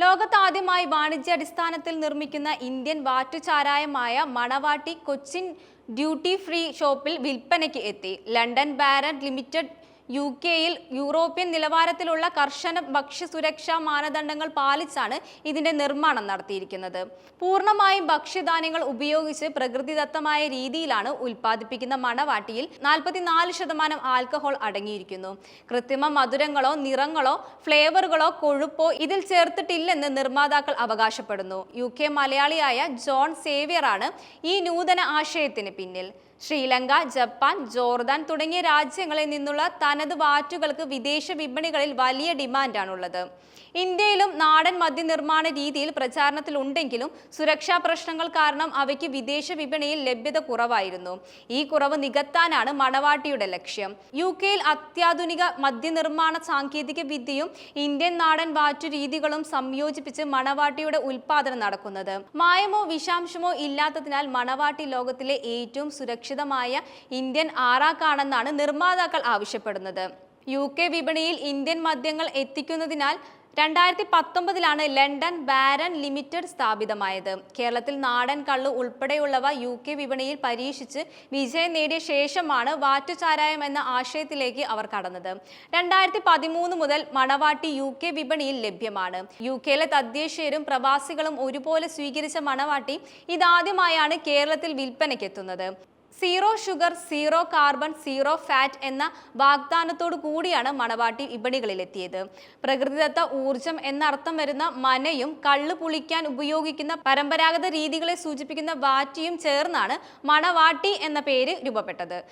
ലോകത്താദ്യമായി വാണിജ്യാടിസ്ഥാനത്തിൽ നിർമ്മിക്കുന്ന ഇന്ത്യൻ വാറ്റുചാരായമായ മണവാട്ടി Cochin duty free ഷോപ്പിൽ വിൽപ്പനയ്ക്ക് എത്തി. ലണ്ടൻ ബാരൻ ലിമിറ്റഡ് യു കെയിൽ യൂറോപ്യൻ നിലവാരത്തിലുള്ള കർശന ഭക്ഷ്യസുരക്ഷാ മാനദണ്ഡങ്ങൾ പാലിച്ചാണ് ഇതിന്റെ നിർമ്മാണം നടത്തിയിരിക്കുന്നത്. പൂർണമായും ഭക്ഷ്യധാന്യങ്ങൾ ഉപയോഗിച്ച് പ്രകൃതിദത്തമായ രീതിയിലാണ് ഉൽപ്പാദിപ്പിക്കുന്ന മണവാട്ടിയിൽ നാൽപ്പത്തിനാല് ശതമാനം ആൽക്കഹോൾ അടങ്ങിയിരിക്കുന്നു. കൃത്രിമ മധുരങ്ങളോ നിറങ്ങളോ ഫ്ലേവറുകളോ കൊഴുപ്പോ ഇതിൽ ചേർത്തിട്ടില്ലെന്ന് നിർമ്മാതാക്കൾ അവകാശപ്പെടുന്നു. യു കെ മലയാളിയായ ജോൺ സേവിയറാണ് ഈ നൂതന ആശയത്തിന് പിന്നിൽ. ശ്രീലങ്ക ജപ്പാൻ ജോർദാൻ തുടങ്ങിയ രാജ്യങ്ങളിൽ നിന്നുള്ള തനത് വാറ്റുകൾക്ക് വിദേശ വിപണികളിൽ വലിയ ഡിമാൻഡാണുള്ളത്. ഇന്ത്യയിലും നാടൻ മദ്യനിർമ്മാണ രീതിയിൽ പ്രചാരണത്തിലുണ്ടെങ്കിലും സുരക്ഷാ പ്രശ്നങ്ങൾ കാരണം അവയ്ക്ക് വിദേശ വിപണിയിൽ ലഭ്യത കുറവായിരുന്നു. ഈ കുറവ് നികത്താനാണ് മണവാട്ടിയുടെ ലക്ഷ്യം. യു കെയിൽ അത്യാധുനിക മദ്യനിർമ്മാണ സാങ്കേതിക വിദ്യയും ഇന്ത്യൻ നാടൻ വാറ്റു രീതികളും സംയോജിപ്പിച്ച് മണവാട്ടിയുടെ ഉൽപാദനം നടക്കുന്നത്. മായമോ വിഷാംശമോ ഇല്ലാത്തതിനാൽ മണവാട്ടി ലോകത്തിലെ ഏറ്റവും സുരക്ഷിതമായ ഇന്ത്യൻ ആറാക്കാണെന്നാണ് നിർമ്മാതാക്കൾ ആവശ്യപ്പെടുന്നത്. യു കെ വിപണിയിൽ ഇന്ത്യൻ മദ്യങ്ങൾ എത്തിക്കുന്നതിനാൽ രണ്ടായിരത്തി പത്തൊമ്പതിലാണ് ലണ്ടൻ ബാരൻ ലിമിറ്റഡ് സ്ഥാപിതമായത്. കേരളത്തിൽ നാടൻ കള്ള് ഉൾപ്പെടെയുള്ളവ യു കെ വിപണിയിൽ പരീക്ഷിച്ച് വിജയം നേടിയ ശേഷമാണ് വാറ്റുചാരായം എന്ന ആശയത്തിലേക്ക് അവർ കടന്നത്. രണ്ടായിരത്തി പതിമൂന്ന് മുതൽ മണവാട്ടി യു കെ വിപണിയിൽ ലഭ്യമാണ്. യു കെയിലെ തദ്ദേശീയരും പ്രവാസികളും ഒരുപോലെ സ്വീകരിച്ച മണവാട്ടി ഇതാദ്യമായാണ് കേരളത്തിൽ വിൽപ്പനയ്ക്കെത്തുന്നത്. Zero sugar zero carbon zero fat എന്ന വാഗ്ദാനത്തോടു കൂടിയാണ് മണവാട്ടി വിപണികളിലെത്തിയത്. പ്രകൃതിദത്ത ഊർജം എന്നർത്ഥം വരുന്ന മനയും കള്ള് പുളിക്കാൻ ഉപയോഗിക്കുന്ന പരമ്പരാഗത രീതികളെ സൂചിപ്പിക്കുന്ന വാറ്റിയും ചേർന്നാണ് മണവാട്ടി എന്ന പേര് രൂപപ്പെട്ടത്.